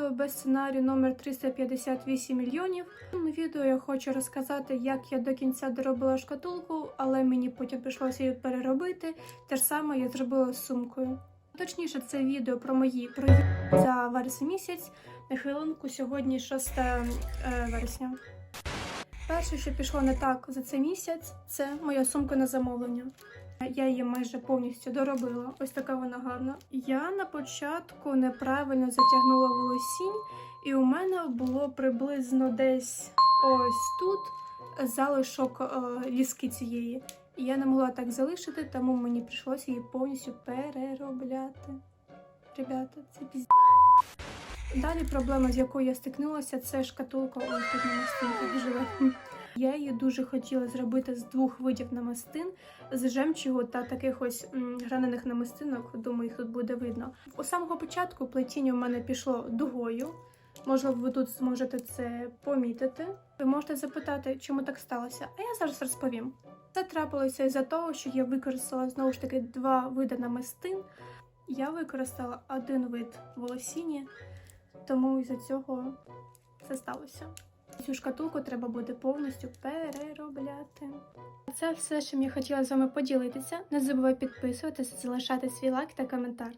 відео без сценарію номер 358 мільйонів. В цьому відео я хочу розказати, як я до кінця доробила шкатулку, але мені потім прийшлося її переробити. Те ж саме я зробила з сумкою. Точніше, це відео про мої проїзди за вересень місяць. На хвилинку сьогодні 6 е, вересня. Перше, що пішло не так за цей місяць, це моя сумка на замовлення. Я її майже повністю доробила. Ось така вона гарна. Я на початку неправильно затягнула волосінь, і у мене було приблизно десь ось тут залишок е, ліски цієї. І я не могла так залишити, тому мені прийшлося її повністю переробляти. Ребята, це пізд... Далі проблема, з якою я стикнулася, це шкатулка ось тут намистинка живе. Я її дуже хотіла зробити з двох видів намистин з жемчугу та таких ось гранених намистинок. Думаю, їх тут буде видно. У самого початку плетіння у мене пішло дугою. Можливо, ви тут зможете це помітити. Ви можете запитати, чому так сталося. А я зараз розповім. Це трапилося із-за того, що я використала знову ж таки два види намистин. Я використала один вид волосіння, тому із-за цього це сталося. Цю шкатулку треба буде повністю переробляти. Це все, чим я хотіла з вами поділитися. Не забувай підписуватися, залишати свій лайк та коментар.